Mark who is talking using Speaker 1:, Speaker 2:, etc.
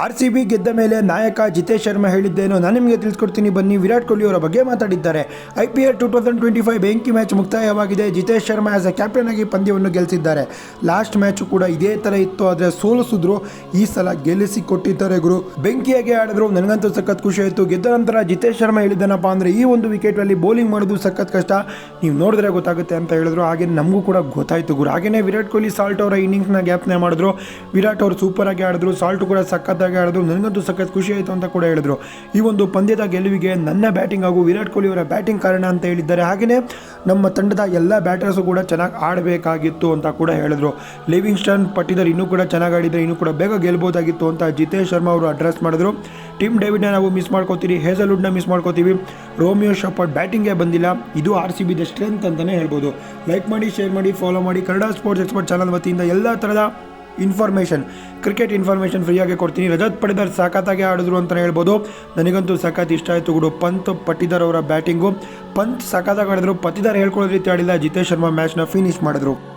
Speaker 1: R C B ಗೆದ್ದ ಮೇಲೆ ನಾಯಕ ಜಿತೇಶ್ ಶರ್ಮಾ ಹೇಳಿದ್ದೇನು, ನಾನು ನಿಮಗೆ ತಿಳಿಸ್ಕೊಡ್ತೀನಿ, ಬನ್ನಿ, ವಿರಾಟ್ ಕೊಹ್ಲಿ ಅವರ ಬಗ್ಗೆ ಮಾತಾಡಿದ್ದಾರೆ. I P L two thousand twenty five ಬೆಂಕಿ match ಮುಕ್ತಾಯವಾಗಿದೆ, Jitesh Sharma as a captain ಆಗಿ ಪಂದ್ಯವನ್ನು ಗೆಲ್ಲಿಸಿದ್ದಾರೆ ಲಾಸ್ಟ್ ಮ್ಯಾಚು ಕೂಡ ಇದೇ ಥರ ಇತ್ತು, ಆದರೆ ಸೋಲಿಸಿದ್ರು, ಈ ಸಲ ಗೆಲ್ಲಿಸಿ ಕೊಟ್ಟಿದ್ದಾರೆ ಗುರು. ಬೆಂಕಿಯಾಗೆ ಆಡಿದ್ರು, ನನಗಂತೂ ಸಖತ್ ಖುಷಿ ಆಯಿತು. ಗೆದ್ದ ನಂತರ ಜಿತೇಶ್ ಶರ್ಮಾ ಹೇಳಿದ್ದೇನಪ್ಪ ಅಂದರೆ, ಈ ಒಂದು ವಿಕೆಟಲ್ಲಿ ಬೌಲಿಂಗ್ ಮಾಡೋದು ಸಖತ್ ಕಷ್ಟ. ನೀವು ನೋಡಿದ್ರೆ ಗೊತ್ತಾಗುತ್ತೆ ಅಂತ ಹೇಳಿದ್ರು, ಹಾಗೆ ನಮಗೂ ಕೂಡ ಗೊತ್ತಾಯಿತು ಗುರು. ಹಾಗೆಯೇ ವಿರಾಟ್ ಕೊಹ್ಲಿ ಸಾಲ್ಟ್ ಅವರ ಇನ್ನಿಂಗ್ಸ್ನ ಗ್ಯಾಪ್ನೆ ಮಾಡಿದ್ರು. ವಿರಾಟ್ ಅವರು ಸೂಪರಾಗಿ ಆಡಿದ್ರು ಸಾಲ್ಟ್ ಕೂಡ ಸಖತ್ತಾಗಿ ಆಡಿದ್ರು ನನಗಂತೂ ಸಖತ್ ಖುಷಿ ಆಯಿತು ಅಂತ ಕೂಡ ಹೇಳಿದ್ರು. ಈ ಒಂದು ಪಂದ್ಯದ ಗೆಲುವಿಗೆ ನನ್ನ ಬ್ಯಾಟಿಂಗ್ ಹಾಗೂ ವಿರಾಟ್ ಕೊಹ್ಲಿ ಅವರ ಬ್ಯಾಟಿಂಗ್ ಕಾರಣ ಅಂತ ಹೇಳಿದ್ದಾರೆ. ಹಾಗೆಯೇ ನಮ್ಮ ತಂಡದ ಎಲ್ಲ ಬ್ಯಾಟರ್ಸು ಕೂಡ ಚೆನ್ನಾಗಿ ಆಡಬೇಕಾಗಿತ್ತು ಅಂತ ಕೂಡ ಹೇಳಿದ್ರು. ಲಿವಿಂಗ್ಸ್ಟನ್ ಪಟ್ಟಿದರ್ ಇನ್ನೂ ಕೂಡ ಚೆನ್ನಾಗಿ ಆಡಿದರೆ ಇನ್ನೂ ಕೂಡ ಬೇಗ ಗೆಲ್ಬೋದಾಗಿತ್ತು ಅಂತ ಜಿತೇಶ್ ಶರ್ಮಾ ಅವರು ಅಡ್ರೆಸ್ ಮಾಡಿದ್ರು. ಟೀಮ್ ಡೇವಿಡ್ನ ನಾವು ಮಿಸ್ ಮಾಡ್ಕೋತೀವಿ ಹೇಸಲ್ವುಡ್ನ ಮಿಸ್ ಮಾಡ್ಕೋತೀವಿ. ರೋಮಿಯೋ ಶಪರ್ಟ್ ಬ್ಯಾಟಿಂಗೇ ಬಂದಿಲ್ಲ, ಇದು ಆರ್ ಸಿ ಬಿದ ಸ್ಟ್ರೆಂತ್ ಅಂತಲೇ ಹೇಳ್ಬೋದು. ಲೈಕ್ ಮಾಡಿ, ಶೇರ್ ಮಾಡಿ, ಫಾಲೋ ಮಾಡಿ. ಕನ್ನಡ ಸ್ಪೋರ್ಟ್ಸ್ ಎಕ್ಸ್ಪರ್ಟ್ ಚಾನಲ್ ವತಿಯಿಂದ ಎಲ್ಲ ಥರದ ಇನ್ಫಾರ್ಮೇಷನ್. ಕ್ರಿಕೆಟ್ ಇನ್ಫಾರ್ಮೇಷನ್ ಫ್ರೀಯಾಗಿ ಕೊಡ್ತೀನಿ. ರಜತ್ ಪಡಿದಾರ್ ಸಖತ್ತಾಗಿ ಆಡಿದ್ರು ಅಂತಲೇ ಹೇಳ್ಬೋದು. ನನಗಂತೂ ಸಖತ್ ಇಷ್ಟ ಆಯಿತು ಗುಡು. ಪಂತ್ ಪಟ್ಟಿದಾರ್ ಅವರ ಬ್ಯಾಟಿಂಗು. ಪಂತ್ ಸಖತ್ತಾಗಿ ಆಡಿದ್ರು. ಪತ್ತಿದಾರ್ ಹೇಳ್ಕೊಳ್ಳೋ ರೀತಿ ಆಡಿಲ್ಲ. ಜಿತೇಶ್ ಶರ್ಮಾ ಮ್ಯಾಚ್ನ ಫಿನಿಶ್ ಮಾಡಿದ್ರು.